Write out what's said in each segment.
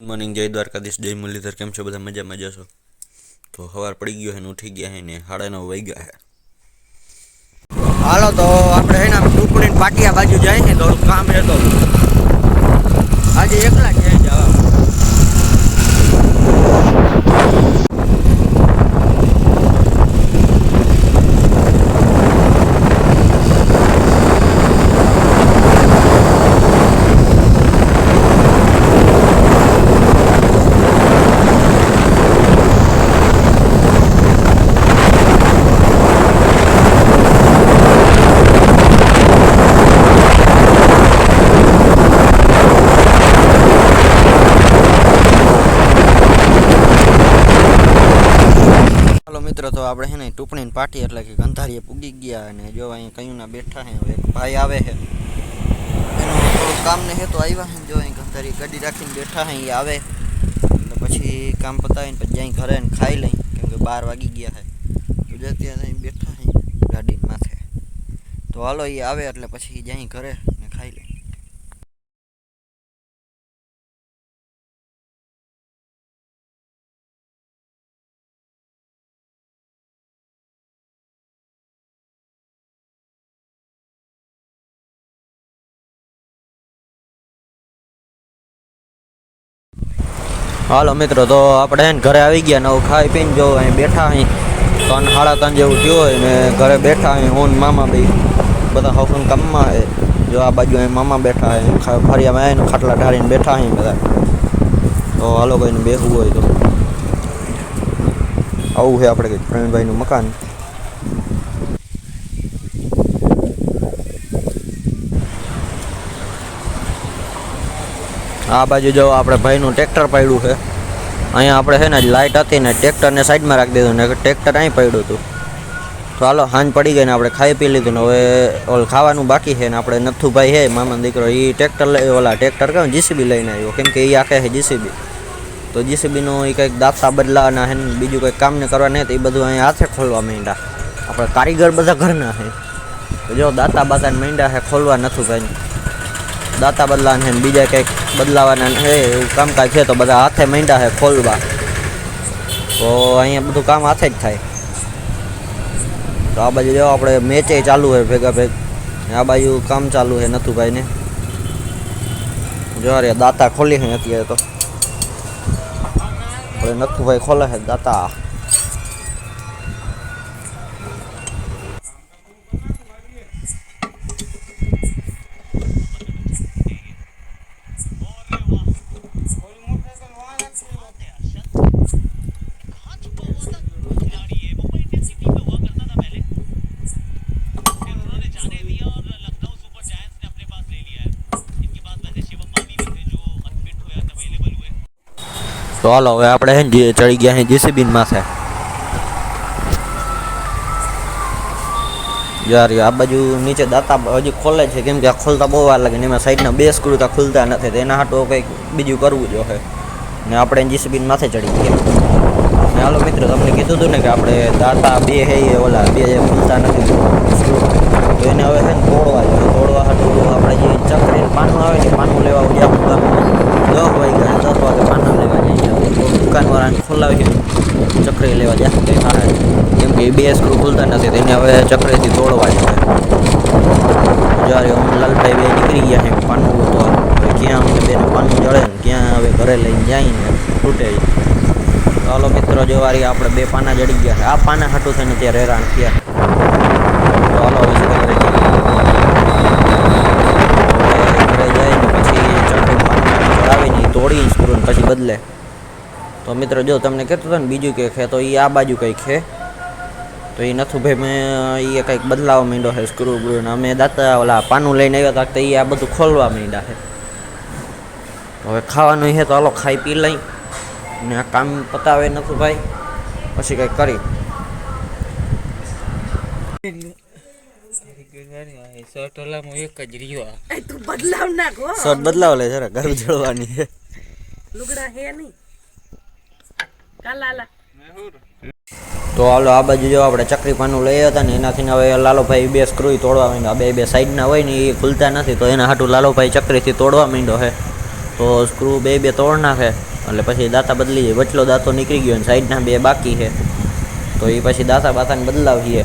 Morning જય દ્વારકાધીશ, જય મુરલીધર, કેમ છો? બધા મજામાં જશો તો સવાર પડી ગયો છે ને ઉઠી ગયા હે ને સાડા નવ વાઈ ગયા હે. હાલો તો આપણે હે ને ટુકડીને પાટિયા બાજુ જાય ને થોડું કામ રહેતો. આજે એકલા ક્યાંય જવા હાલો મિત્રો તો આપણે છે ને ટુકડીને પાટી એટલે કે ગંધારીએ પૂગી ગયા અને જો અહીં કયું ના બેઠા છે, હવે એક ભાઈ આવે છે. એનું થોડું કામ ને હે તો આવ્યા છે જો અહીં ગંધારી ગાડી રાખીને બેઠા છે એ આવે. એટલે પછી કામ પતાવીને પછી અહીં ઘરે ખાઈ લઈ, કેમ કે બાર વાગી ગયા છે. તો જે ત્યાં બેઠા છે ગાડી માથે. તો હાલો એ આવે એટલે પછી જઈ ઘરે હાલો મિત્રો, તો આપણે એને ઘરે આવી ગયા ને ખાઈ પીને જો અહીં બેઠા અહીં ત્રણ સાડા ત્રણ જેવું થયું હોય ને ઘરે બેઠા અહીં હું મામા બી. બધા હફન કામમાં હે. જો આ બાજુ અહીં મામા બેઠા હે. ખા- ફરિયામાં આવીને ખાટલા ઢાળીને બેઠા અહીં બધા. તો હાલો કોઈને બેસવું હોય તો. આવું છે આપણે કંઈક પ્રવીણભાઈનું મકાન. આ બાજુ જો આપણે ભાઈનું ટ્રેક્ટર પડ્યું છે. અહીંયા આપણે છે ને લાઇટ હતી ને, ટ્રેક્ટરને સાઈડમાં રાખી દીધું ને ટ્રેક્ટર અહીં પડ્યું હતું. તો હાલો, હાંજ પડી ગઈ ને આપણે ખાઈ પી લીધું ને, હવે ઓલ ખાવાનું બાકી છે ને, આપણે નથુભાઈ છે, મામાનો દીકરો એ ટ્રેક્ટર લઈ, ઓલા ટ્રેક્ટર કહ્યું જીસીબી લઈને આવ્યો? કેમ કે એ આખે છે જીસીબી તો જીસીબીનું એ કંઈક દાબસા બદલાવાના છે ને, બીજું કંઈક કામ ને કરવા નહીં, તો એ બધું અહીંયા હાથે ખોલવા માંડ્યા. આપણે કારીગર બધા ઘરના છે. જો દાતા બાતા માંડ્યા છે, ખોલવા નથુભાઈ દાંતા બદલાવાના છે બીજા કંઈક બદલાવાના છે, એવું કામકાજ છે તો બધા હાથે માંડ્યા છે ખોલવા. તો અહીંયા બધું કામ હાથે જ થાય. તો આ બાજુ જો આપણે મેચે ચાલુ હોય ભેગા ભેગ. આ બાજુ કામ ચાલુ છે નથુભાઈને. જો અરે દાતા ખોલી છે અત્યારે તો. નથુભાઈ ખોલે છે દાંતા. તો હાલો, હવે આપણે હે ને જે ચડી ગયા છે જીસીબી માથે. યાર આ બાજુ નીચે દાતા હજી ખોલે છે, કેમ કે આ ખોલતા બહુ વાર લાગે ને એમાં સાઈડના બે સ્ક્રૂ તો ખુલતા નથી, તો એના હાટો કંઈક બીજું કરવું જોઈએ ને આપણે જીસીબી માથે ચડી ગયા ને હાલો મિત્રો, તમને કીધું હતું ને કે આપણે દાતા બે હે એ ઓલા, બે જે ખુલતા નથી સ્ક્રૂ તો એને હવે છે ને તોડવા જોઈએ તોડવા હાટું આપણે જે ચકરી પાનું આવે ને પાનું લેવા ગયા ગામમાં દસ વાગ્યા, દસ વાગે પાના લેવા જઈએ. દુકાનવાળાને ખોલાવી ચકરી લેવા જાય. કંઈ કેમ કે બે સ્ક્રૂ ખુલતા નથી. તેને હવે ચકરીથી તોડવા જોઈએ જ્યારે લાલભાઈ બે નીકળી ગયા છે પાનું તો ક્યાં અમને બેને પાનું જળે ને ક્યાં હવે ઘરે લઈને જાય ને તૂટે ચાલો મિત્રો, જો વારી આપણે બે પાના જડી ગયા છે. આ પાના હાટું થઈને ત્યાં હેરાન થયા ચાલો હવે ઘરે પછી ચકરી તોડી સ્ક્રૂ પછી બદલે. તો મિત્રો જો તમને કહેતો હતો ને બીજું કે છે તો એ આ બાજુ કંઈક છે. તો એ નથું ભાઈ મેં એ કંઈક બદલાવા માંડ્યો છે સ્ક્રૂ બ્રૂ ને. અમે દાતા ઓલા પાનું લઈને આવ્યા હતા તો એ આ બધું ખોલવા માંડ્યા છે. હવે ખાવાનું છે તો હાલો ખાઈ પી લઈ. ને આ કામ પતાવે નથું ભાઈ. પછી કંઈક કરી શર્ટ બદલાવ લે જરા ઘર જળવાની લુગડા હે નહીં. તો હાલો, આ બાજુ જો આપણે ચક્રી પાનું લઈ હતા ને, એનાથી હવે લાલોભાઈ બે સ્ક્રૂ તોડવા માંડ્યા. બે બે સાઈડના હોય ને, એ ખુલતા નથી, તો એના હાટું લાલોભાઈ ચક્રીથી તોડવા માંડ્યો છે. તો સ્ક્રૂ બે બે તોડ નાખે, એટલે પછી દાંતા બદલી જાય. વચલો દાંતો નીકળી ગયો ને સાઈડના બે બાકી છે. તો એ પછી દાંતા બાતાને બદલાવીએ.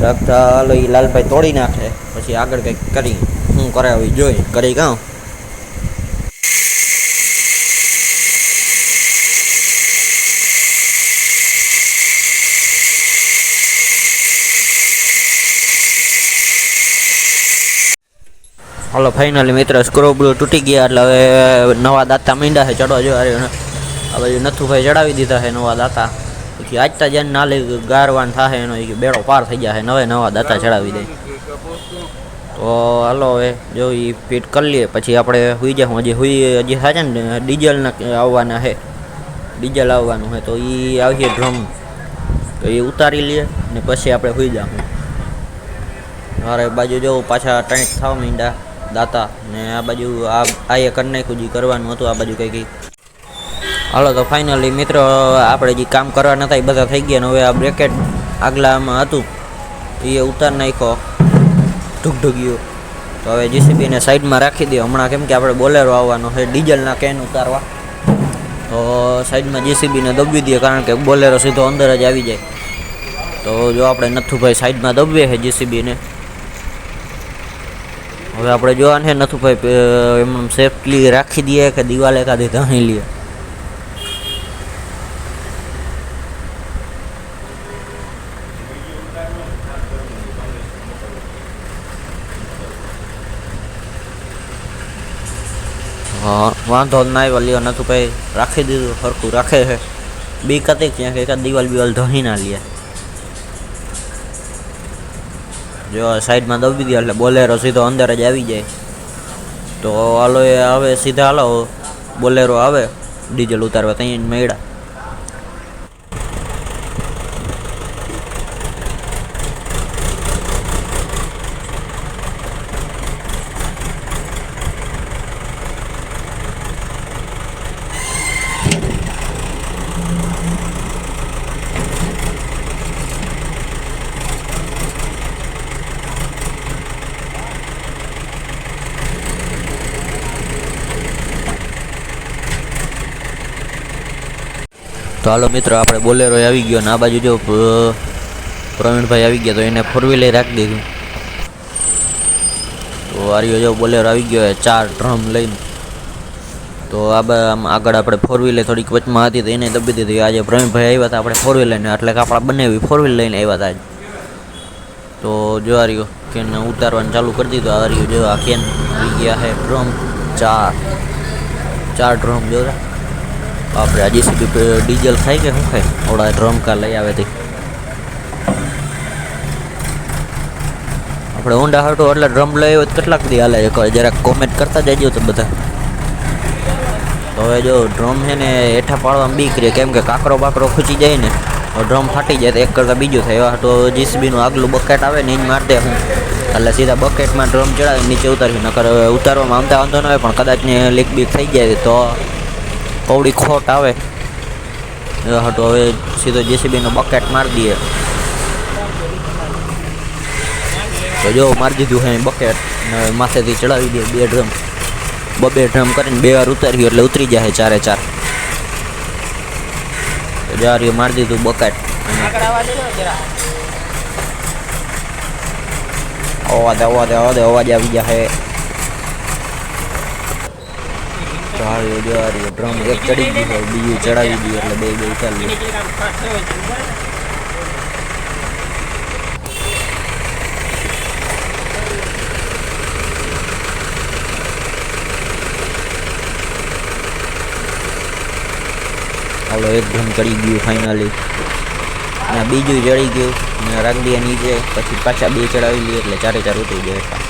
હાલો એ લાલભાઈ તોડી નાખે. પછી આગળ કંઈક કરી, હું કરાવી, જોઈ, કરી કાં? હાલો ફાઇનલી મિત્ર સ્ક્રો બ્લો તૂટી ગયા એટલે હવે નવા દાંતા માંડ્યા છે, ચડવા જો અરે આ બાજુ નથુભાઈ ચડાવી દીધા છે નવા દાંતા. પછી આજતા જેને નાલે ગારવાન થાય એનો ઈ કે બેડો પાર થઈ જાય નવે નવા દાંતા ચડાવી દે. તો હાલો હવે, જો એ ફિટ કરી લઈએ. પછી આપણે હુઈ જાય હજી હુઈ, હજી થાય છે ને ડીઝલના આવવાના છે. ડીઝલ આવવાનું છે, તો એ આવીએ ડ્રમ તો એ ઉતારી લઈએ ને પછી આપણે હુઈ જાઉં. મારે બાજુ જો પાછા ટાઈટ થવા માંડ્યા દાતા ને આ બાજુ આ એ કરી નાખ્યું, જે કરવાનું હતું, આ બાજુ કંઈ કંઈ. હાલો તો ફાઇનલી મિત્રો, આપણે જે કામ કરવા નતા એ બધા થઈ ગયા ને હવે આ બ્રેકેટ આગલામાં હતું. એ ઉતાર નાખ્યો. ઢુકઢુક્યું તો હવે જીસીબીને સાઈડમાં રાખી દઈએ હમણાં કેમ કે આપણે બોલેરો આવવાનો છે, ડીઝલના કેન ઉતારવા. તો સાઈડમાં જીસીબીને દબવી દઈએ, કારણ કે બોલેરો સીધો અંદર જ આવી જાય. તો જો આપણે નથુભાઈ સાઈડમાં દબીએ છે જીસીબીને. હવે આપણે જોવાનું છે નથુભાઈ પ- એમ સેફલી રાખી દઈએ કે દિવાલે કાઢી ધાણી લઈએ હા, વાંધો જ ના આવ્યો, લ્યો નથુભાઈ રાખી દીધું સરખું રાખે છે. બીક હતી ક્યાં કે એકાદ દિવાલ બિવાલ ધહી ના લે. જો સાઈડમાં દબી દે એટલે બોલેરો સીધો અંદર જ આવી જાય. તો હાલો એ આવે સીધા હાલો, બોલેરો આવે ડીઝલ ઉતારવા ત્યાં જ તો હાલો મિત્રો, આપણે બોલેરો આવી ગયો ને આ બાજુ જો, પ- પ્રવીણભાઈ આવી ગયા તો એને ફોર વ્હીલર રાખી દીધું. તો આર્યો જો બોલેરો આવી ગયો છે ચાર ડ્રમ લઈને. તો આ બા, આમ આગળ આપણે ફોર વ્હીલર થોડીક વચમાં હતી તો એને દબી દીધી. આજે પ્રવીણભાઈ આવ્યા હતા આપણે ફોર વ્હીલર એટલે કે આપણા બંને ફોર વ્હીલર લઈને આવ્યા હતા આજ. તો જો આ રહ્યો કેન ઉતારવાનું ચાલુ કરી દીધું. આ રહ્યો જો આ કેન આવી ગયા છે ડ્રમ, ચાર. ચાર ડ્રમ જો રા. આપણે આજે સુધી ડીઝલ ખાય કે શું ખાય થોડા ડ્રમ કાર લઈ આવે તે. આપણે ઊંડા હાટો, એટલે ડ્રમ લઈ તો કેટલાક દી હાલે છે? જરાક કોમેન્ટ કરતા જજો તો બધા. તો હવે જો ડ્રમ છે ને હેઠા પાડવામાં બીક રહે કેમ કે કાકરો બાકરો ખૂચી જાય ને ડ્રમ ફાટી જાય તો એક કરતાં બીજું થાય. એવા તો જીસીબીનું આગલું બકેટ આવે ને એ જ દે હું. એટલે સીધા બકેટમાં ડ્રમ ચડાવી નીચે ઉતારી નકર ઉતારવામાં આમતા વાંધો ન હોય પણ કદાચ ને લીક બીક થઈ જાય તો કવડી ખોટ આવે. એવા હાટુ હવે સીધો જેસીબીનો બકેટ મારી દઈએ. તો જો મારી દીધું છે બકેટ ને હવે માથેથી ચડાવી દઈએ બે ડ્રમ બબે ડ્રમ કરીને બે વાર ઉતાર્યું એટલે ઉતરી જાય ચારે ચાર. તો જારી મારી દીધું બકેટ અવાજ અવાજ અવાજ અવાજ આવી જાય ચાલ્યો જારી ડ્રમ એક ચડી ગયું બીજું ચડાવી દીધું એટલે બે બે ચાલ્યું હાલો, એક ડ્રમ ચડી ગયું ફાઇનલી ને બીજું ચડી ગયું. ને રાખ નીચે, પછી પાછા બે ચડાવી લઈએ એટલે ચારે ચાર ઉતરી જાય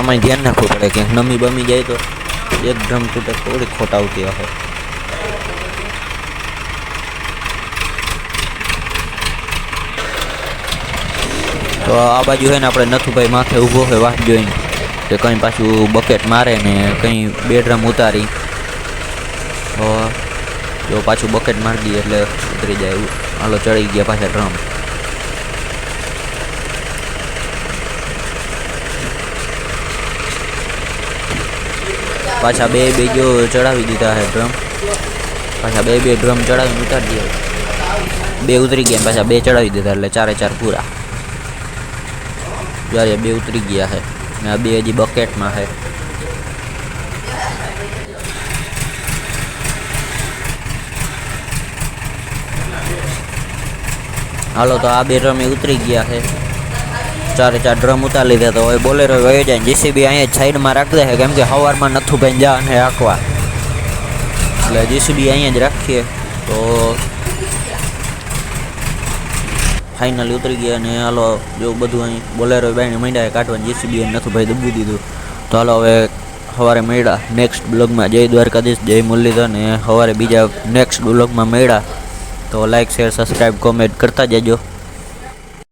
આમાં ધ્યાન રાખવું પડે કે નમી બમી જાય તો એક ડ્રમ તૂટે થોડી ખોટ આવતી હશે તો આ બાજુ હોય ને આપણે નથુભાઈ માથે ઊભો હોય વાત જોઈને કે કંઈ પાછું બકેટ મારે ને કંઈ બે ડ્રમ ઉતારી. તો જો પાછું બકેટ મારી દઈએ એટલે ઉતરી જાય હાલો, ચડી ગયા પાછા ડ્રમ. પાછા બે બે જો ચડાવી દીધા છે ડ્રમ પાછા બે બે ડ્રમ ચડાવીને ઉતારી દીધા બે ઉતરી ગયા ને પાછા બે ચડાવી દીધા એટલે ચારે ચાર પૂરા. જ્યારે બે ઉતરી ગયા છે ને આ બે હજી બકેટમાં છે હાલો, તો આ બે ડ્રમ ઉતરી ગયા છે ચારે ચાર ડ્રમ ઉતારી લીધા તો હવે બોલેરો વહી જાય જીસીબી અહીંયા સાઈડમાં રાખી દે છે, કેમ કે સવારમાં નથું ભાઈ જા અને રાખવા એટલે જીસીબી અહીંયા જ રાખીએ તો ફાઇનલી ઉતરી ગયા અને હાલો જો બધું અહીં બોલેરો બાઈને માંડ્યા કાઢવાનું જીસીબી નથું ભાઈ દબી દીધું. તો હાલો હવે સવારે મળ્યા નેક્સ્ટ બ્લોગમાં જય દ્વારકાધીશ, જય મુરલીધર ને સવારે બીજા નેક્સ્ટ બ્લોગમાં મળ્યા. તો લાઈક શેર સબસ્ક્રાઈબ કોમેન્ટ કરતા જજો.